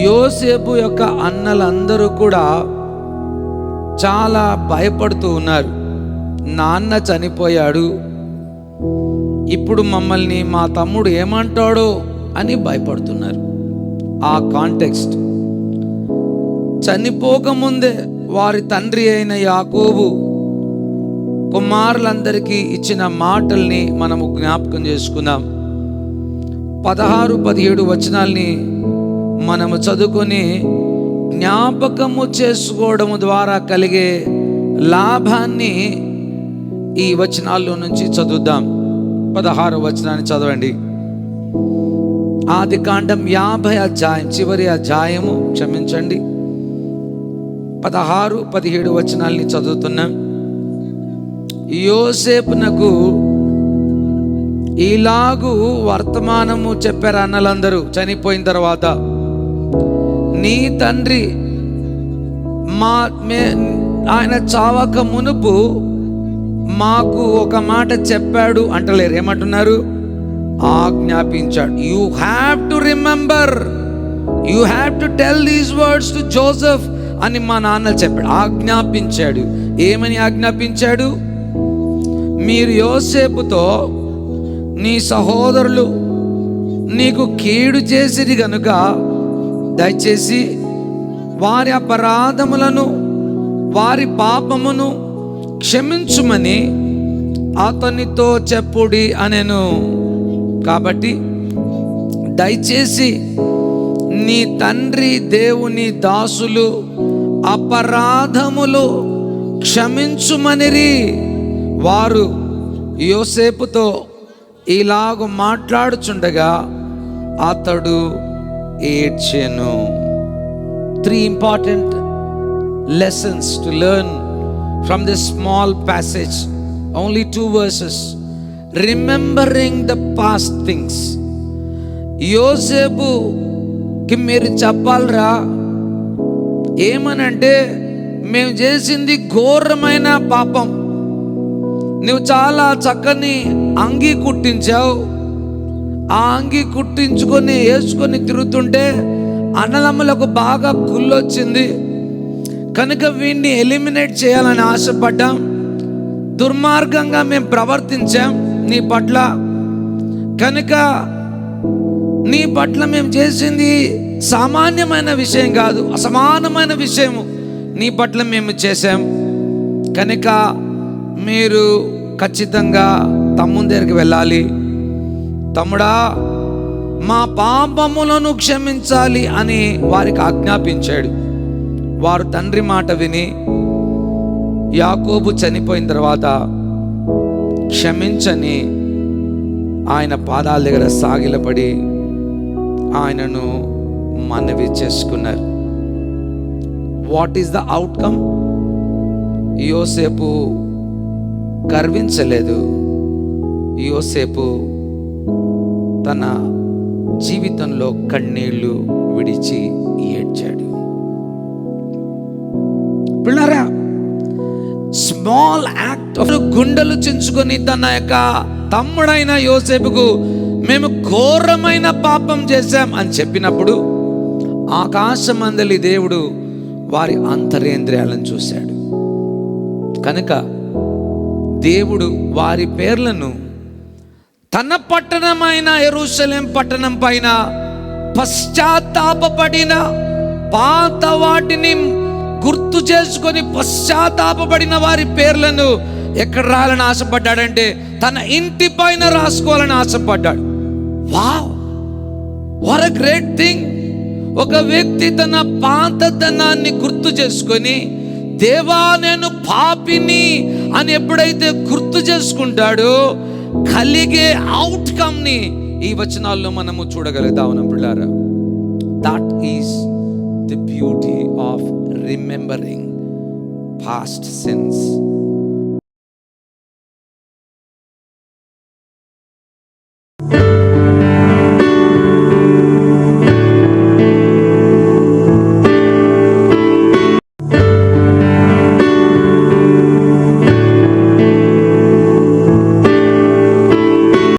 యోసేపు యొక్క అన్నలందరూ కూడా చాలా భయపడుతూ ఉన్నారు. నాన్న చనిపోయాడు. ఇప్పుడు మమ్మల్ని మా తమ్ముడు ఏమంటాడో అని భయపడుతున్నారు. ఆ కాంటెక్స్ట్. చనిపోకముందే వారి తండ్రి అయిన యాకోబు కుమారులందరికీ ఇచ్చిన మాటల్ని మనము జ్ఞాపకం చేసుకుందాం. పదహారు పదిహేడు వచనాల్ని మనము చదువుకొని జ్ఞాపకము చేసుకోవడం ద్వారా కలిగే లాభాన్ని ఈ వచనాల్లో నుంచి చదువుదాం. పదహారు వచనాన్ని చదవండి. ఆది కాండం యాభై అధ్యాయం చివరి అధ్యాయము క్షమించండి. పదహారు పదిహేడు వచనాల్ని చదువుతున్నాం. యోసేపునకు ఇలాగు వర్తమానము చెప్పారు అన్నలందరూ చనిపోయిన తర్వాత. నీ తండ్రి మా మే ఆయన చావక మునుపు మాకు ఒక మాట చెప్పాడు అంటలేరు. ఏమంటున్నారు? ఆజ్ఞాపించాడు. You have to remember you have to tell these words to Joseph అని మా నాన్న చెప్పాడు. ఆజ్ఞాపించాడు. ఏమని ఆజ్ఞాపించాడు? మీరు యోసేపుతో నీ సహోదరులు నీకు కీడు చేసిరి గనుక దయచేసి వారి అపరాధములను వారి పాపమును క్షమించుమని అతనితో చెప్పుడి అనెను. కాబట్టి దయచేసి నీ తండ్రి దేవుని దాసులు అపరాధములు క్షమించుమనిరి. వారు యోసేపుతో ఇలాగ మాట్లాడుచుండగా అతడు ఏడ్చెను. Three important lessons to learn from this small passage only two verses remembering the past things యోసేపుకి మీరు చెప్పాలరా? ఏమనంటే మేము చేసింది ఘోరమైన పాపం. నువ్వు చాలా చక్కని అంగీ కుట్టించావు. ఆ అంగి కుట్టించుకొని వేసుకొని తిరుగుతుంటే అన్నదమ్ములకు బాగా కుళ్ళొచ్చింది. కనుక వీడిని ఎలిమినేట్ చేయాలని ఆశపడ్డాం. దుర్మార్గంగా మేము ప్రవర్తించాం నీ పట్ల. కనుక నీ పట్ల మేము చేసింది సామాన్యమైన విషయం కాదు అసమానమైన విషయము నీ పట్ల మేము చేసాం కనుక మీరు ఖచ్చితంగా తమ్ముని దగ్గరికి వెళ్ళాలి. తమ్ముడా మా పాపములను క్షమించాలి అని వారికి ఆజ్ఞాపించాడు. వారు తండ్రి మాట విని యాకోబు చనిపోయిన తర్వాత క్షమించని ఆయన పాదాల దగ్గర సాగిలపడి ఆయనను మనవి చేసుకున్నారు. వాట్ ఈస్ ద అవుట్కమ్ యోసేపు గర్వించలేదు. యోసేపు తన జీవితంలో కన్నీళ్ళు విడిచి ఏడ్చాడు. పిల్లరా స్మాల్ యాక్ట్ గుండెలు చించుకొని తన యొక్క తమ్ముడైన యోసేపుకు మేము ఘోరమైన పాపం చేశాం అని చెప్పినప్పుడు ఆకాశమందలి దేవుడు వారి అంతరేంద్రియాలను చూశాడు. కనుక దేవుడు వారి పేర్లను తన పట్టణమైన ఎరుసలేం పట్టణం పైన పశ్చాత్తాపడిన పాత వాటిని గుర్తు చేసుకొని పశ్చాత్తాపడిన వారి పేర్లను ఎక్కడ రాయాలని ఆశపడ్డాడంటే తన ఇంటి పైన రాసుకోవాలని ఆశపడ్డాడు. వావ్! Very great thing! ఒక వ్యక్తి తన పాతతనాన్ని గుర్తు చేసుకొని దేవా నేను పాపిని అని ఎప్పుడైతే గుర్తు చేసుకుంటాడో కలిగే అవుట్కమ్ని ఈ వచనాల్లో మనము చూడగలుగుతాం పిల్లారా? That is the beauty of remembering past sins